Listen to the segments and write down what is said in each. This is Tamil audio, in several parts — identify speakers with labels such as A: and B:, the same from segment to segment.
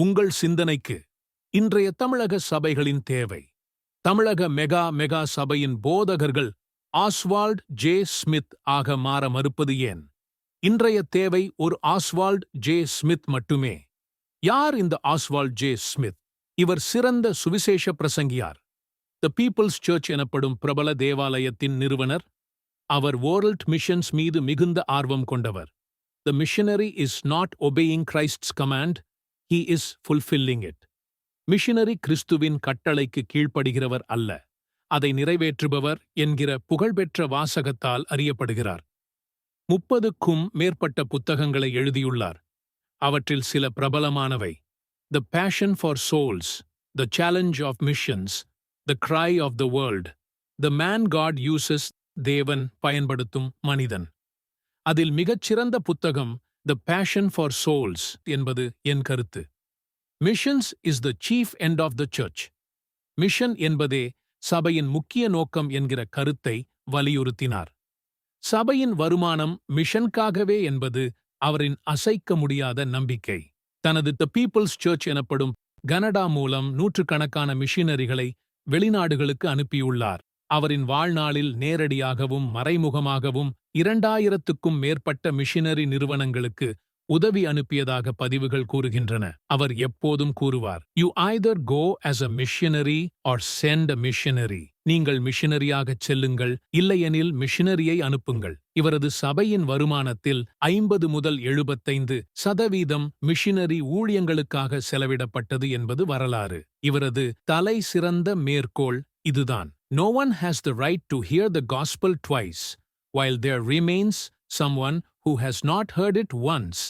A: உங்கள் சிந்தனைக்கு இன்றைய தமிழக சபைகளின் தேவை. தமிழக மெகா மெகா சபையின் போதகர்கள் ஆஸ்வால்ட் ஜே ஸ்மித் ஆக மாற மறுப்பது ஏன்? இன்றைய தேவை ஒரு ஆஸ்வால்ட் ஜே ஸ்மித் மட்டுமே. யார் இந்த ஆஸ்வால்ட் ஜே ஸ்மித்? இவர் சிறந்த சுவிசேஷ பிரசங்கியார். த பீப்புள்ஸ் சர்ச் எனப்படும் பிரபல தேவாலயத்தின் நிறுவனர். அவர் வேர்ல்ட் மிஷன்ஸ் மீது மிகுந்த ஆர்வம் கொண்டவர். The missionary is not obeying Christ's command he is fulfilling it missionary கிறிஸ்துவின் கட்டளைக்கு கீழ்ப்படுகிறவர் அல்ல. அதை நிறைவேற்றுபவர் என்கிற புகழ்பெற்ற வாசகத்தால் அறியப்படுகிறார். முப்பதுக்கும் மேற்பட்ட புத்தகங்களை எழுதியுள்ளார். அவற்றில் சில பிரபலமானவை. The passion for souls the challenge of missions the cry of the world the man God uses தேவன் பயன்படுத்தும் மனிதன். அதில் மிகச்சிறந்த புத்தகம் த பேஷன் ஃபார் சோல்ஸ் என்பது என் கருத்து. Missions is the chief end of the church mission என்பதே சபையின் முக்கிய நோக்கம் என்கிற கருத்தை வலியுறுத்தினார். சபையின் வருமானம் மிஷன்காகவே என்பது அவரின் அசைக்க முடியாத நம்பிக்கை. தனது த பீப்புள்ஸ் சர்ச் எனப்படும் கனடா மூலம் நூற்றுக்கணக்கான மிஷினரிகளை வெளிநாடுகளுக்கு அனுப்பியுள்ளார். அவரின் வாழ்நாளில் நேரடியாகவும் மறைமுகமாகவும் இரண்டாயிரத்துக்கும் மேற்பட்ட மிஷினரி நிறுவனங்களுக்கு உதவி அனுப்பியதாக பதிவுகள் கூறுகின்றன. அவர் எப்போதும் கூறுவார் you either go as a missionary or send a missionary நீங்கள் மிஷினரியாகச் செல்லுங்கள் இல்லையெனில் மிஷனரியை அனுப்புங்கள். இவரது சபையின் வருமானத்தில் ஐம்பது முதல் எழுபத்தைந்து சதவீதம் மிஷினரி ஊழியங்களுக்காக செலவிடப்பட்டது என்பது வரலாறு. இவரது தலை சிறந்த மேற்கோள் இதுதான். No one has the right to hear the gospel twice while there remains someone who has not heard it once.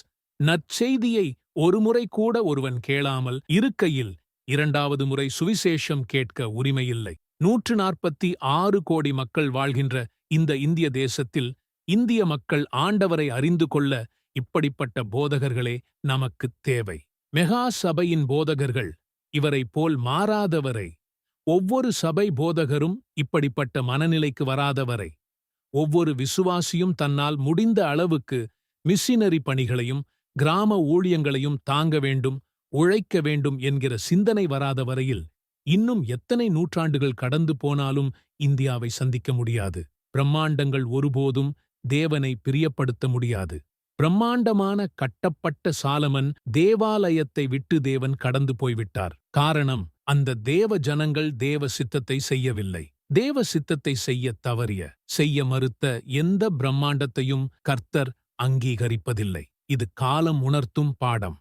A: நற்செய்தியை ஒருமுறை கூட ஒருவன் கேளாமல் இருக்கையில் இரண்டாவது முறை சுவிசேஷம் கேட்க உரிமையில்லை. நூற்று நாற்பத்தி ஆறு கோடி மக்கள் வாழ்கின்ற இந்த இந்திய தேசத்தில் இந்திய மக்கள் ஆண்டவரை அறிந்து கொள்ள இப்படிப்பட்ட போதகர்களே நமக்குத் தேவை. மெகா சபையின் போதகர்கள் இவரை போல் மாறாதவரை. ஒவ்வொரு சபை போதகரும் இப்படிப்பட்ட மனநிலைக்கு வராதவரை ஒவ்வொரு விசுவாசியும் தன்னால் முடிந்த அளவுக்கு மிஷினரி பணிகளையும் கிராம ஊழியங்களையும் தாங்க வேண்டும் உழைக்க வேண்டும் என்கிற சிந்தனை வராத வரையில் இன்னும் எத்தனை நூற்றாண்டுகள் கடந்து போனாலும் இந்தியாவை சந்திக்க முடியாது. பிரம்மாண்டங்கள் ஒருபோதும் தேவனை பிரியப்படுத்த முடியாது. பிரம்மாண்டமான கட்டப்பட்ட சாலமன் தேவாலயத்தை விட்டு தேவன் கடந்து போய்விட்டார். காரணம் அந்த தேவ ஜனங்கள் தேவ சித்தத்தை செய்யவில்லை. தேவ சித்தத்தை செய்ய தவறிய செய்ய மறுத்த எந்த பிரம்மாண்டத்தையும் கர்த்தர் அங்கீகரிப்பதில்லை. இது காலம் உணர்த்தும் பாடம்.